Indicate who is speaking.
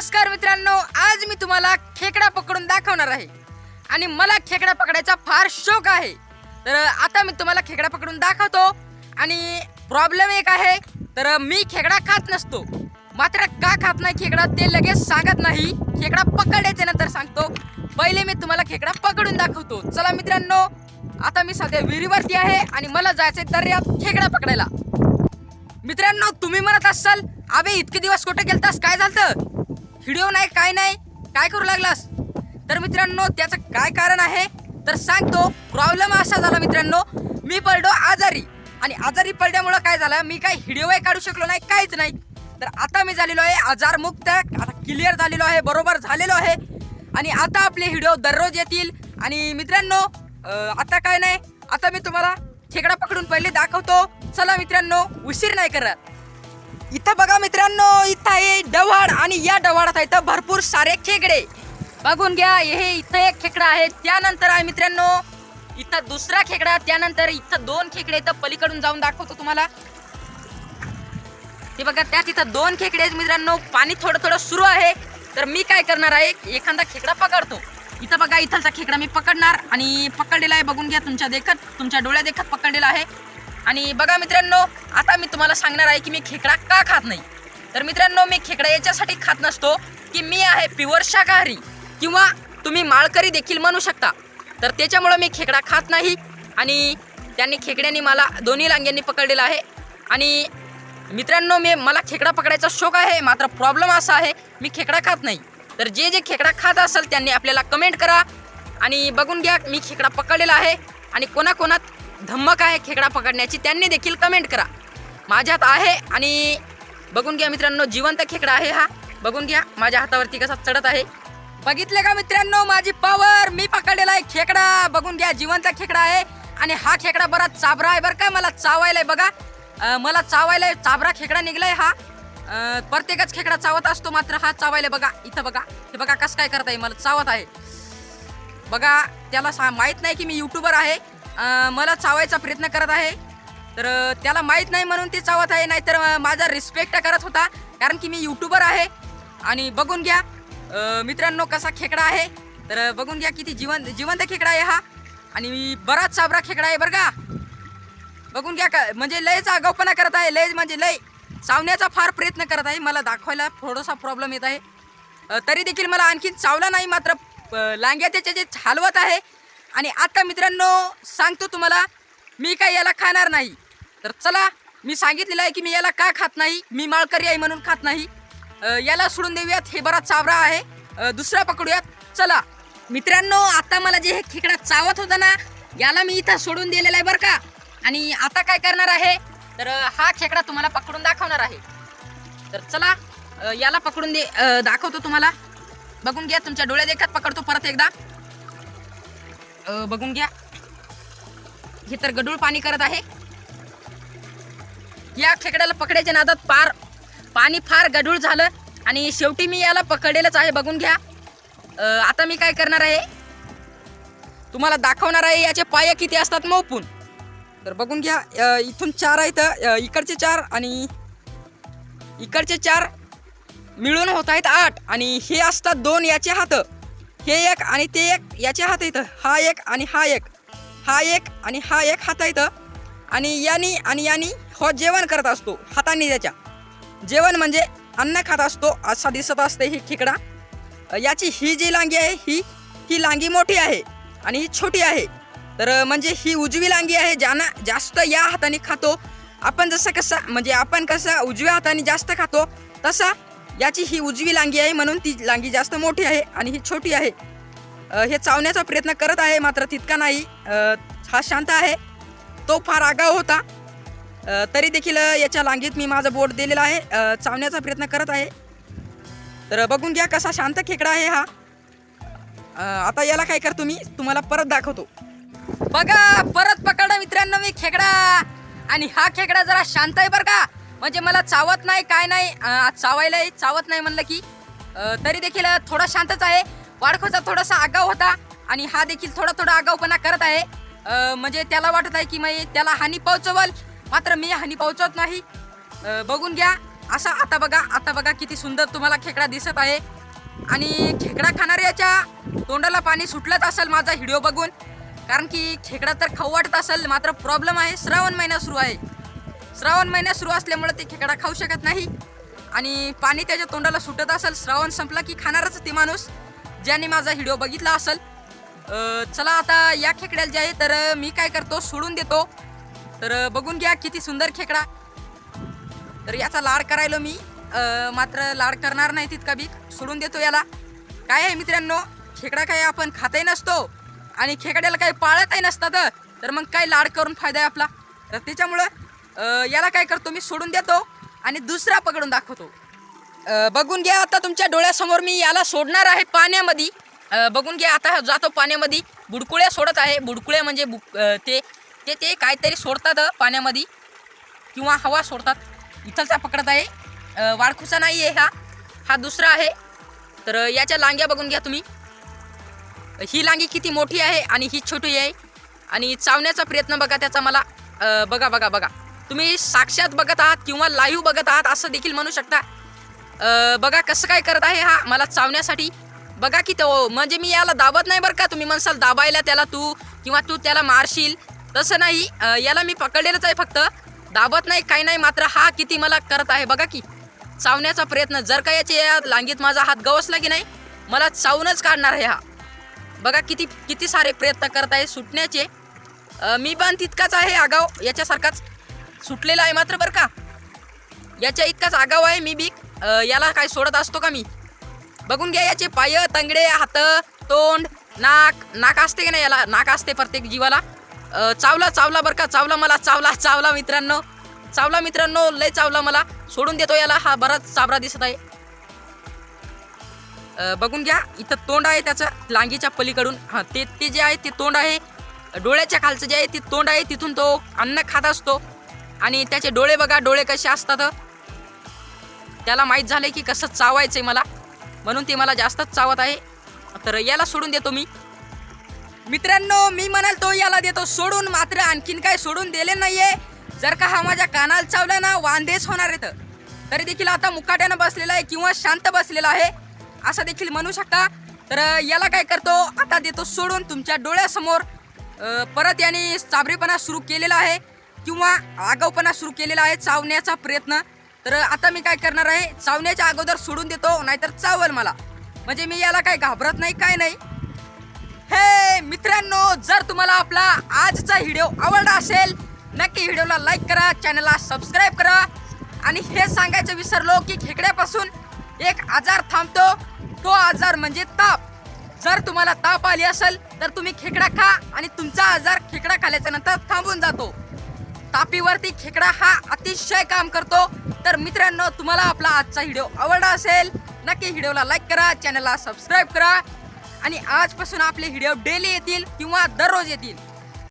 Speaker 1: नमस्कार मित्रांनो आज मी तुम्हाला खेकडा पकडून दाखवणार आहे. आणि मला खेकडा पकडायचा फार शौक आहे. तर आता मी तुम्हाला खेकडा पकडून दाखवतो. आणि प्रॉब्लेम एक आहे तर मी खेकडा खात नसतो. मात्र का खात नाही खेकडा ते लगेच सांगत नाही. खेकडा पकडायचे नंतर सांगतो. पहिले मी तुम्हाला खेकडा पकडून दाखवतो. चला मित्रांनो आता मी सध्या विहिरीवरती आहे आणि मला जायचंय दर्यात खेकडा पकडायला. मित्रांनो तुम्ही म्हणत असाल अबे इतके दिवस कुठे गेलतास? काय झालं व्हिडिओ नाही काय नाही? काय करू लागलास? तर मित्रांनो त्याचं काय कारण आहे? तर सांगतो प्रॉब्लेम असा झाला मित्रांनो मी पडलो आजारी. आणि आजारी पडल्यामुळं काय झालं मी काय व्हिडिओही काढू शकलो नाही काहीच नाही. तर आता मी झालेलो आहे आजारमुक्त आता क्लिअर झालेलो आहे बरोबर झालेलो आहे. आणि आता आपले व्हिडिओ दररोज येतील. आणि मित्रांनो आता काय नाही आता मी तुम्हाला खेकडा पकडून पहिले दाखवतो. चला मित्रांनो उशीर नाही करत. इथं बघा मित्रांनो इथं आहे डवाड आणि या डव्हाडात आहे इथं भरपूर सारे खेकडे. बघून घ्या हे इथं एक खेकडा आहे त्यानंतर आहे मित्रांनो इथं दुसरा खेकडा त्यानंतर इथं दोन खेकडे इथं पलीकडून जाऊन दाखवतो तुम्हाला. ते बघा त्यात इथं दोन खेकडे आहेत मित्रांनो. पाणी थोडं थोडं सुरू आहे. तर मी काय करणार आहे एखादा खेकडा पकडतो. इथं बघा इथलचा खेकडा मी पकडणार आणि पकडलेला आहे. बघून घ्या तुमच्या देखत तुमच्या डोळ्या देखत पकडलेला आहे. आणि बघा मित्रांनो आता मी तुम्हाला सांगणार आहे की मी खेकडा का खात नाही. तर मित्रांनो मी खेकडा याच्यासाठी खात नसतो की मी आहे प्युअर शाकाहारी किंवा तुम्ही माळकरी देखील म्हणू शकता. तर त्याच्यामुळं मी खेकडा खात नाही आणि त्यांनी खेकड्यांनी मला दोन्ही लांग्यांनी पकडलेला आहे. आणि मित्रांनो मी मला खेकडा पकडायचा शौक आहे मात्र प्रॉब्लेम असा आहे मी खेकडा खात नाही. तर जे जे खेकडा खात असेल त्यांनी आपल्याला कमेंट करा आणि बघून घ्या मी खेकडा पकडलेला आहे आणि कोणाकोणात धम्मक आहे खेकडा पकडण्याची त्यांनी देखील कमेंट करा. माझ्यात आहे आणि बघून घ्या मित्रांनो जिवंत खेकडा आहे हा. बघून घ्या माझ्या हातावरती कसा चढत आहे. बघितले का मित्रांनो माझी पावर मी पकडलेला आहे खेकडा. बघून घ्या जिवंत खेकडा आहे. आणि हा खेकडा बराच चाबरा आहे बरं का. मला चावायलाय बघा. मला चावायलाय चाबरा खेकडा निघलाय हा. प्रत्येकच खेकडा चावत असतो मात्र हा चावायला बघा. इथं बघा. हे बघा कसं काय करत आहे मला चावत आहे. बघा त्याला सा माहीत नाही की मी युट्यूबर आहे. मला चावायचा प्रयत्न करत आहे. तर त्याला माहीत नाही म्हणून ते चावत आहे नाहीतर माझा रिस्पेक्ट करत होता कारण की मी युट्यूबर आहे. आणि बघून घ्या मित्रांनो कसा खेकडा आहे. तर बघून घ्या किती जिवंत जिवंत खेकडा आहे हा. आणि बराच साबरा खेकडा आहे बरं का. बघून घ्या का म्हणजे लयचा आगाऊपणा करत आहे लय म्हणजे लय चावण्याचा फार प्रयत्न करत आहे. मला दाखवायला थोडासा प्रॉब्लेम येत आहे. तरी देखील मला आणखीन चावला नाही मात्र लांग्या त्याचे जे हलवत आहे आणि आता मित्रांनो सांगतो तुम्हाला मी काय याला खाणार नाही. तर चला मी सांगितलेलं आहे की मी याला का खात नाही मी माळकरी आहे म्हणून खात नाही. याला सोडून देऊयात हे बराच चावरा आहे. दुसरा पकडूयात. चला मित्रांनो आता मला जे हे खेकडा चावत होता ना याला मी इथं सोडून दिलेला आहे बरं का. आणि आता काय करणार आहे? तर हा खेकडा तुम्हाला पकडून दाखवणार आहे. तर चला याला पकडून दे दाखवतो तुम्हाला. बघून घ्या तुमच्या डोळ्या देखत पकडतो परत एकदा. बघून घ्या. हे तर गडूळ पाणी करत आहे. या खेकड्याला पकडायच्या नादात पार पाणी फार गडूळ झालं आणि शेवटी मी याला पकडलेलंच आहे बघून घ्या. आता मी काय करणार आहे? तुम्हाला दाखवणार आहे याचे पाय किती असतात मोपून. तर बघून घ्या इथून चार आहेत इकडचे चार आणि इकडचे चार मिळून होत आहेत आठ आणि हे असतात दोन याचे हात. हे एक आणि ते एक याचे हात येतं हा एक आणि हा एक. हा एक आणि हा एक हात येतं आणि यानी आणि यानी हो जेवण करत असतो हाताने त्याच्या. जेवण म्हणजे अन्न खात असतो असा दिसत असते ही खेकडा. याची ही जी लांगी आहे ही ही लांगी मोठी आहे आणि ही छोटी आहे. तर म्हणजे ही उजवी लांगी आहे ज्यांना जास्त या हाताने खातो. आपण जसं कसं म्हणजे आपण कसं उजव्या हाताने जास्त खातो तसा याची ही उजवी लांगी आहे म्हणून ती लांगी जास्त मोठी आहे आणि ही छोटी आहे. हे चावण्याचा प्रयत्न करत आहे मात्र तितका नाही. हा शांत आहे. तो फार आगाव होता. तरी देखील याच्या लांगीत मी माझं बोट दिलेलं आहे. चावण्याचा प्रयत्न करत आहे. तर बघून घ्या कसा शांत खेकडा आहे हा. आता याला काय करतो मी तुम्हाला परत दाखवतो. बघा परत पकडा मित्रांनो मी खेकडा. आणि हा खेकडा जरा शांत आहे बरं का? म्हणजे मला चावत नाही काय नाही चावायला चावत नाही म्हणलं की तरी देखील थोडा शांतच आहे. वाडखोचा थोडासा आगाऊ होता आणि हा देखील थोडा थोडा आगाऊपणा करत आहे. म्हणजे त्याला वाटत आहे की मी त्याला हानी पोहोचवल. मात्र मी हानी पोहोचवत नाही. बघून घ्या. असा आता बघा आता बघा किती सुंदर तुम्हाला खेकडा दिसत आहे. आणि खेकडा खाणाऱ्याच्या तोंडाला पाणी सुटलंच असेल माझा व्हिडिओ बघून. कारण की खेकडा तर खाऊ वाटत असेल मात्र प्रॉब्लेम आहे. श्रावण महिना सुरू आहे. श्रावण महिना सुरू असल्यामुळे ते खेकडा खाऊ शकत नाही. आणि पाणी त्याच्या तोंडाला सुटत असेल श्रावण संपला की खाणारच ते माणूस ज्याने माझा व्हिडिओ बघितला असेल. चला आता या खेकड्याला जे आहे तर मी काय करतो सोडून देतो. तर बघून घ्या किती सुंदर खेकडा. तर याचा लाड करायलो मी. मात्र लाड करणार नाही तितका बी सोडून देतो याला. काय आहे मित्रांनो खेकडा काय आपण खातही नसतो आणि खेकड्याला काही पाळतही नसतात. तर मग काय लाड करून फायदा आहे आपला? तर त्याच्यामुळं याला काय करतो मी सोडून देतो आणि दुसरा पकडून दाखवतो. बघून घ्या आता तुमच्या डोळ्यासमोर मी याला सोडणार आहे पाण्यामध्ये. बघून घ्या आता हा जातो पाण्यामध्ये. बुडकुळ्या सोडत आहे. बुडकुळे म्हणजे बुक ते ते ते काहीतरी सोडतात पाण्यामध्ये. किंवा हवा सोडतात. इथलचा पकडत आहे. वाळखुचा नाही आहे हा. हा दुसरा आहे. तर याच्या लांग्या बघून घ्या तुम्ही. ही लांगी किती मोठी आहे आणि ही छोटी आहे. आणि चावण्याचा प्रयत्न बघा त्याचा मला. बघा बघा बघा. तुम्ही साक्षात बघत आहात किंवा लाईव्ह बघत आहात असं देखील म्हणू शकता. बघा कसं काय करत आहे हा मला चावण्यासाठी. बघा की तो म्हणजे मी याला दाबत नाही बरं का. तुम्ही म्हणसाल दाबायला त्याला तू किंवा तू त्याला मारशील. तसं नाही. याला मी पकडलेलंच आहे फक्त. दाबत नाही काही नाही मात्र हा किती मला करत आहे. बघा की चावण्याचा प्रयत्न. जर का याच्या या लांगीत माझा हात गवसला की नाही मला चावूनच काढणार आहे हा. बघा किती किती सारे प्रयत्न करत आहे सुटण्याचे. मी पण तितकाच आहे आगाव. याच्यासारखाच सुटलेला आहे मात्र बरं का. याच्या इतकाच आगाव आहे मी बी याला काय सोडत असतो का मी? बघून घ्या याचे पाय तंगडे हात तोंड नाक. नाक असते की नाही याला? नाक असते प्रत्येक जीवाला. चावला चावला बरं का. चावला मला चावला चावला मित्रांनो. चावला मित्रांनो लय चावला मला. सोडून देतो याला. हा बराच चाबरा दिसत आहे. बघून घ्या. इथं तोंड आहे त्याचं लांगीच्या पलीकडून. हां ते ते जे आहे ते तोंड आहे. डोळ्याच्या खालचं जे आहे ते तोंड आहे तिथून तो अन्न खात असतो. आणि त्याचे डोळे बघा डोळे कसे असतात. त्याला माहीत झाले की कसं चावायचंय मला. म्हणून ते मला जास्तच चावत आहे. तर याला सोडून देतो मी. मित्रांनो मी म्हणाल तो याला देतो सोडून. मात्र आणखीन काय सोडून दिले नाहीये. जर का हा माझ्या कानाला चावला ना वांदेच होणार आहेत. तरी देखील आता मुकाट्यानं बसलेला आहे किंवा शांत बसलेला आहे. असं देखील म्हणू शकता. तर याला काय करतो आता देतो सोडून तुमच्या डोळ्यासमोर. परत याने चाबरेपणा सुरू केलेला आहे. किंवा आगाऊपणा सुरू केलेला आहे चावण्याचा प्रयत्न. तर आता मी काय करणार आहे? चावण्याच्या अगोदर सोडून देतो नाहीतर चावल मला. म्हणजे मी याला काय घाबरत नाही काय नाही. हे मित्रांनो जर तुम्हाला आपला आजचा व्हिडिओ आवडला असेल नक्की व्हिडिओला लाईक करा चॅनलला सबस्क्राईब करा. आणि हे सांगायचं विसरलो की खेकड्यापासून एक आजार थांबतो तो आजार म्हणजे ताप. जर तुम्हाला ताप आली असेल तर तुम्ही खेकडा खा आणि तुमचा आजार खेकडा खाल्याच्या नंतर थांबून जातो. तापीवरती खेकडा हा अतिशय काम करतो. तर मित्रांनो तुम्हाला आपला आजचा व्हिडिओ आवडला असेल नक्की व्हिडिओला लाईक करा चॅनलला सबस्क्राईब करा. आणि आजपासून आपले व्हिडिओ डेली येतील किंवा दररोज येतील.